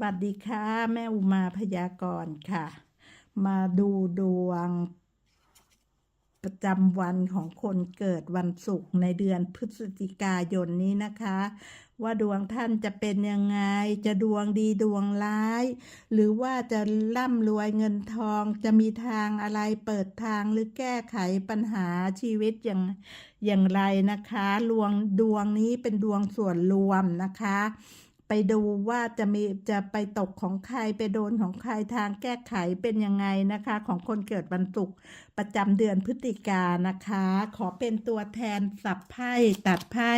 วัสดีค่ะ แม่อุมาพยากรณ์ค่ะ มาดูดวง ประจำวันของคนเกิดวันศุกร์ในเดือนพฤศจิกายนนี้นะคะ ว่าดวงท่านจะเป็นยังไง จะดวงดีดวงร้าย หรือว่าจะร่ำรวยเงินทองจะมีทางอะไรเปิดทางหรือแก้ไขปัญหาชีวิตอย่างอย่างไรนะคะดวงดวงนี้เป็นดวงส่วนรวมนะคะ ไปดูว่าจะมีจะไปตกของใครไปโดนของใครทางแก้ไขเป็นยังไงนะคะ ของคนเกิดวันศุกร์ประจำเดือนพฤศจิกานะคะ ขอเป็นตัวแทนสับไพ่ตัดไพ่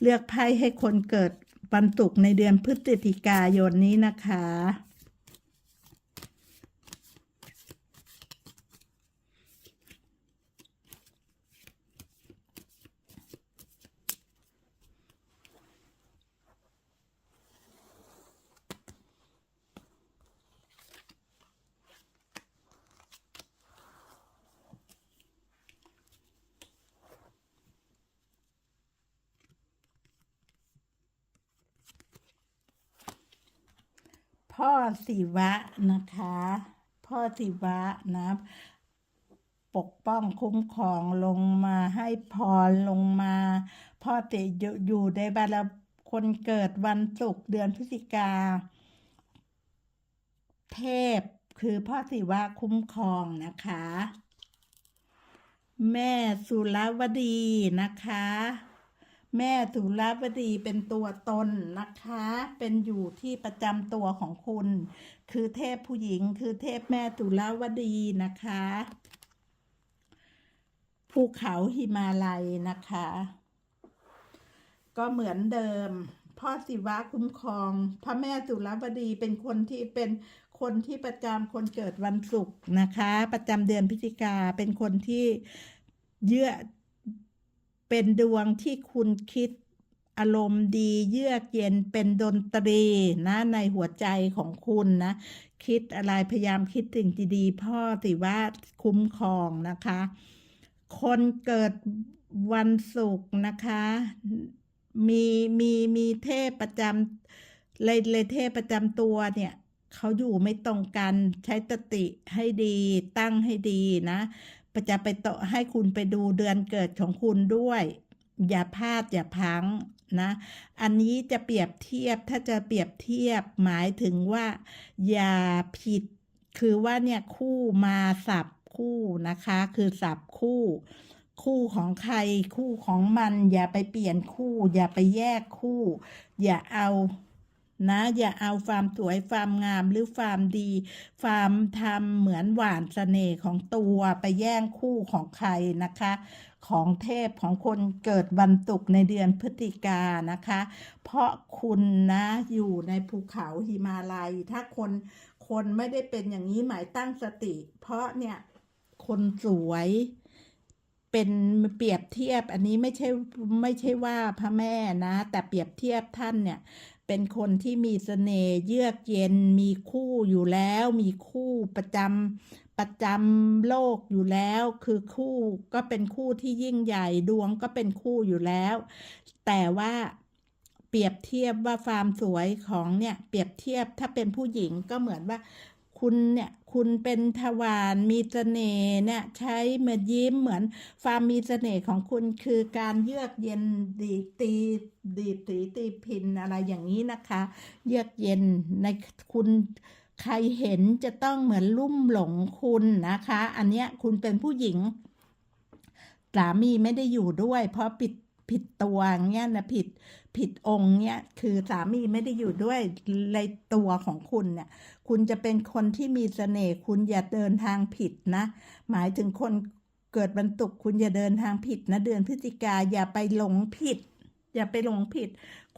เลือกไพ่ให้คนเกิดวันศุกร์ในเดือนพฤศจิกายนนี้นะคะ พ่อศิวะนะคะ พ่อศิวะนะปกป้องคุ้มครองลงมาให้พรลงมา พ่อติอยู่อยู่ในบารคนเกิดวันศุกร์เดือนพฤศจิกา เทพคือพ่อศิวะคุ้มครองนะคะ แม่สุรวดีนะคะ แม่สุรวดีเป็นตัวตนนะคะ เป็นอยู่ที่ประจำตัวของคุณ คือเทพผู้หญิง คือเทพแม่สุรวดีนะคะ ภูเขาหิมาลัยนะคะ ก็เหมือนเดิม พ่อศิวะคุ้มครอง พระแม่สุรวดีเป็นคนที่เป็นคนที่ประจำคนเกิดวันศุกร์นะคะ ประจำเดือนพฤศจิกาเป็นคนที่เยื่อ เป็นดวงที่คุณคิดอารมณ์ดีเยือกเย็นเป็นดนตรีนะในหัวใจของคุณนะ คิดอะไรพยายามคิดสิ่งดีๆพ่อสิว่าคุ้มครองนะคะ คนเกิดวันศุกร์นะคะ มีมีมีเทพประจำเลยเลยเทพประจำตัวเนี่ยเขาอยู่ไม่ตรงกันใช้ตติให้ดีตั้งให้ดีนะ จะไปโตะให้คุณไปดูเดือนเกิดของคุณด้วย อย่าพลาดอย่าพังนะ อันนี้จะเปรียบเทียบถ้าจะเปรียบเทียบหมายถึงว่า อย่าผิด คือว่าเนี่ยคู่มาสับคู่นะคะ คือสับคู่ คู่ของใครคู่ของมัน อย่าไปเปลี่ยนคู่ อย่าไปแยกคู่ อย่าเอา นะ อย่าเอาความสวยความงามหรือความดีความทำเหมือนหวานเสน่ห์ของตัวไปแย่งคู่ของใครนะคะ ของเทพของคนเกิดวันศุกในเดือนพฤศจิกานะคะ เพราะคุณนะอยู่ในภูเขาหิมาลัย ถ้าคนคนไม่ได้เป็นอย่างนี้หมายตั้งสติ เพราะเนี่ยคนสวยเป็นเปรียบเทียบอันนี้ไม่ใช่ไม่ใช่ว่าพระแม่นะ แต่เปรียบเทียบท่านเนี่ย เป็นคนที่มีเสน่ห์เยือกเย็นมีคู่อยู่แล้ว มีคู่ประจำประจำโลกอยู่แล้ว คือคู่ก็เป็นคู่ที่ยิ่งใหญ่ดวงก็เป็นคู่อยู่แล้ว แต่ว่าเปรียบเทียบว่าความสวยของเนี่ย เปรียบเทียบถ้าเป็นผู้หญิงก็เหมือนว่า คุณเนี่ยคุณเป็นทวารมีเสน่ห์เนี่ยใช้เมือยิ้มเหมือนความมีเสน่ห์ของคุณคือการเยือกเย็นดีตีดีตีตีพินอะไรอย่างนี้นะคะ เยือกเย็นในคุณใครเห็นจะต้องเหมือนลุ่มหลงคุณนะคะ อันเนี้ยคุณเป็นผู้หญิงสามีไม่ได้อยู่ด้วย เพราะผิด ผิดตัวเงี้ยนะผิดผิดองค์เนี้ยคือสามีไม่ได้อยู่ด้วยในตัวของคุณเนี่ย คุณจะเป็นคนที่มีเสน่ห์คุณอย่าเดินทางผิดนะ หมายถึงคนเกิดบรรตุกคุณอย่าเดินทางผิดนะเดือนพฤศจิกาอย่าไปหลงผิด อย่าไปหลงผิด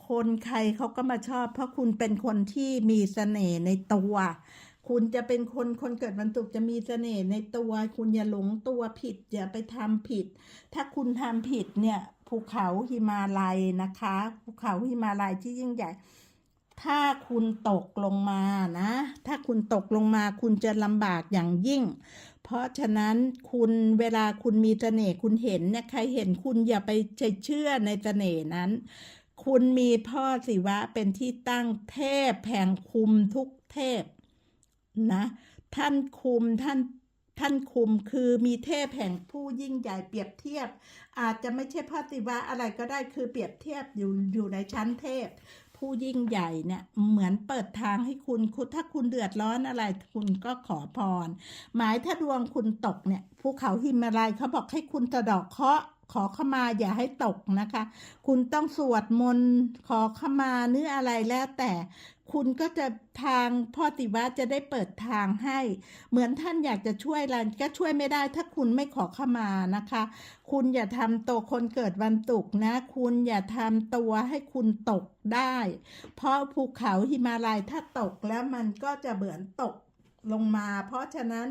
คนใครเขาก็มาชอบ เพราะคุณเป็นคนที่มีเสน่ห์ในตัวคุณจะเป็นคนคนเกิดวันศุกร์จะมีเสน่ห์ในตัว คุณอย่าหลงตัวผิด อย่าไปทำผิด ถ้าคุณทำผิดเนี่ย ภูเขาหิมาลัยนะคะ ภูเขาหิมาลัยที่ยิ่งใหญ่ ถ้าคุณตกลงมานะ ถ้าคุณตกลงมาคุณจะลำบากอย่างยิ่ง เพราะฉะนั้นคุณเวลาคุณมีเสน่ห์คุณเห็นเนี่ยใครเห็นคุณอย่าไปเชื่อในเสน่ห์นั้น คุณมีพ่อศิวะเป็นที่ตั้งเทพแห่งคุมทุกเทพนะ ท่านคุมท่าน ท่านคุมคือมีเทพแห่งผู้ยิ่งใหญ่เปรียบเทียบ อาจจะไม่ใช่พ่อศิวะอะไรก็ได้คือเปรียบเทียบอยู่อยู่ในชั้นเทพ ผู้ยิ่งใหญ่เนี่ยเหมือนเปิดทางให้คุณคุณถ้าคุณเดือดร้อนอะไรคุณก็ขอพร หมายถ้าดวงคุณตกเนี่ยภูเขาหิมาลัยเขาบอกให้คุณตะดอกเคราะห์ ขอขมาอย่าให้ตกนะคะ คุณต้องสวดมนต์ขอขมาเนื้ออะไรแล้วแต่คุณก็จะทางพ่อติวะจะได้เปิดทางให้ เหมือนท่านอยากจะช่วยอะไรก็ช่วยไม่ได้ถ้าคุณไม่ขอขมานะคะ คุณอย่าทำตัวคนเกิดวันศุกนะ คุณอย่าทำตัวให้คุณตกได้ เพราะภูเขาหิมาลัยถ้าตกแล้วมันก็จะเหมือนตกลงมา เพราะฉะนั้น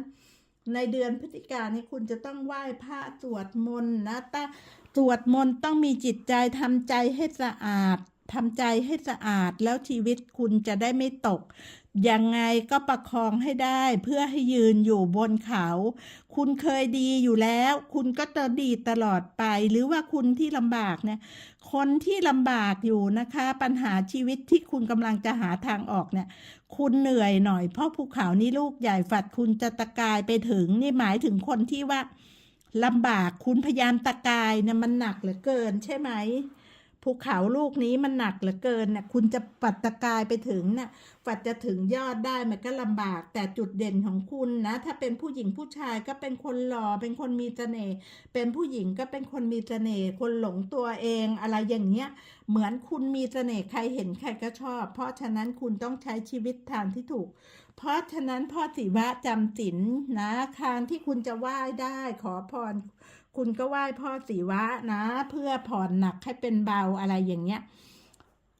ในเดือนพฤศจิกานี้คุณจะต้องไหว้พระสวดมนต์นะแต่สวดมนต์ต้องมีจิตใจทำใจให้สะอาด ทำใจให้สะอาดแล้วชีวิตคุณจะได้ไม่ตก ยังไงก็ประคองให้ได้เพื่อให้ยืนอยู่บนเขา คุณเคยดีอยู่แล้ว คุณก็จะดีตลอดไป หรือว่าคุณที่ลำบากเนี่ย คนที่ลำบากอยู่นะคะ ปัญหาชีวิตที่คุณกำลังจะหาทางออกเนี่ย คุณเหนื่อยหน่อยเพราะภูเขานี้ลูกใหญ่ฝัดคุณจะตะกายไปถึง นี่หมายถึงคนที่ว่าลำบากคุณพยายามตะกายเนี่ยมันหนักเหลือเกินใช่ไหม ภูเขาลูกนี้มันหนักเหลือเกินเนี่ยคุณจะปัดตะกายไปถึงเนี่ยฝัดจะถึงยอดได้มันก็ลำบาก แต่จุดเด่นของคุณนะ ถ้าเป็นผู้หญิงผู้ชายก็เป็นคนหล่อเป็นคนมีเสน่ห์เป็นผู้หญิงก็เป็นคนมีเสน่ห์คนหลงตัวเองอะไรอย่างเงี้ย เหมือนคุณมีเสน่ห์ใครเห็นใครก็ชอบ เพราะฉะนั้นคุณต้องใช้ชีวิตทางที่ถูก เพราะฉะนั้นพ่อศิวะจำศีลนะทางที่คุณจะไหว้ได้ขอพร คุณก็ไหว้พ่อศิวะนะ เพื่อผ่อนหนักให้เป็นเบาอะไรอย่างเงี้ย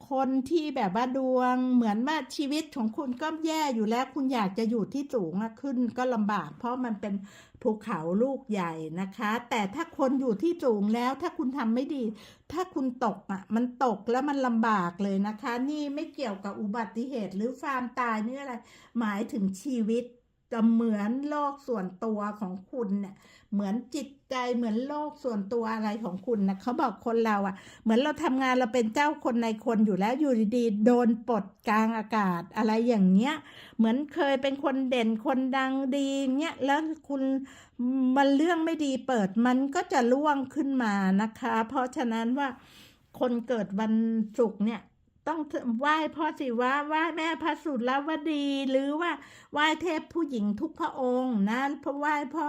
คนที่แบบว่าดวงเหมือนว่าชีวิตของคุณก็แย่อยู่แล้ว คุณอยากจะอยู่ที่สูงขึ้นก็ลำบาก เพราะมันเป็นภูเขาลูกใหญ่นะคะ แต่ถ้าคนอยู่ที่สูงแล้ว ถ้าคุณทำไม่ดี ถ้าคุณตกอะ มันตกแล้วมันลำบากเลยนะคะ นี่ไม่เกี่ยวกับอุบัติเหตุหรือฟามตายนี่อะไร หมายถึงชีวิต จะเหมือนโลกส่วนตัวของคุณเนี่ย เหมือนจิตใจเหมือนโลกส่วนตัวอะไรของคุณนะเขาบอกคนเราอะ่ะ เหมือนเราทำงานเราเป็นเจ้าคนในคนอยู่แล้วอยู่ดีๆโดนปลดกลางอากาศอะไรอย่างเงี้ย เหมือนเคยเป็นคนเด่นคนดังดีเงี้ยแล้วคุณมันเรื่องไม่ดีเปิดมันก็จะล่วงขึ้นมานะคะ เพราะฉะนั้นว่าคนเกิดวันศุกร์เนี่ย ต้องไหว้พ่อศิวะไหว้แม่พระสุรวดี หรือว่าไหว้เทพผู้หญิงทุกพระองค์นะเพราะไหว้พ่อ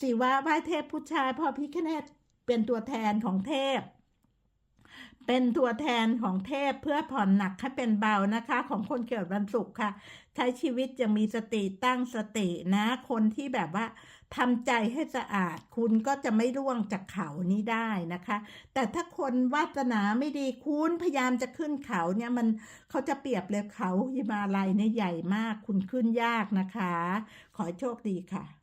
ศิวะไหว้เทพผู้ชายพ่อพิคเนตเป็นตัวแทนของเทพ เป็นตัวแทนของเทพเพื่อผ่อนหนักให้เป็นเบานะคะ ของคนเกิดวันศุกร์ค่ะใช้ชีวิตยังมีสติตั้งสตินะ คนที่แบบว่าทำใจให้สะอาด คุณก็จะไม่ร่วงจากเขานี้ได้นะคะ แต่ถ้าคนวาสนาไม่ดีคุณพยายามจะขึ้นเขาเนี่ยมันเขาจะเปรียบเลยเขาหิมาลัยเนี่ยใหญ่มาก คุณขึ้นยากนะคะ ขอโชคดีค่ะ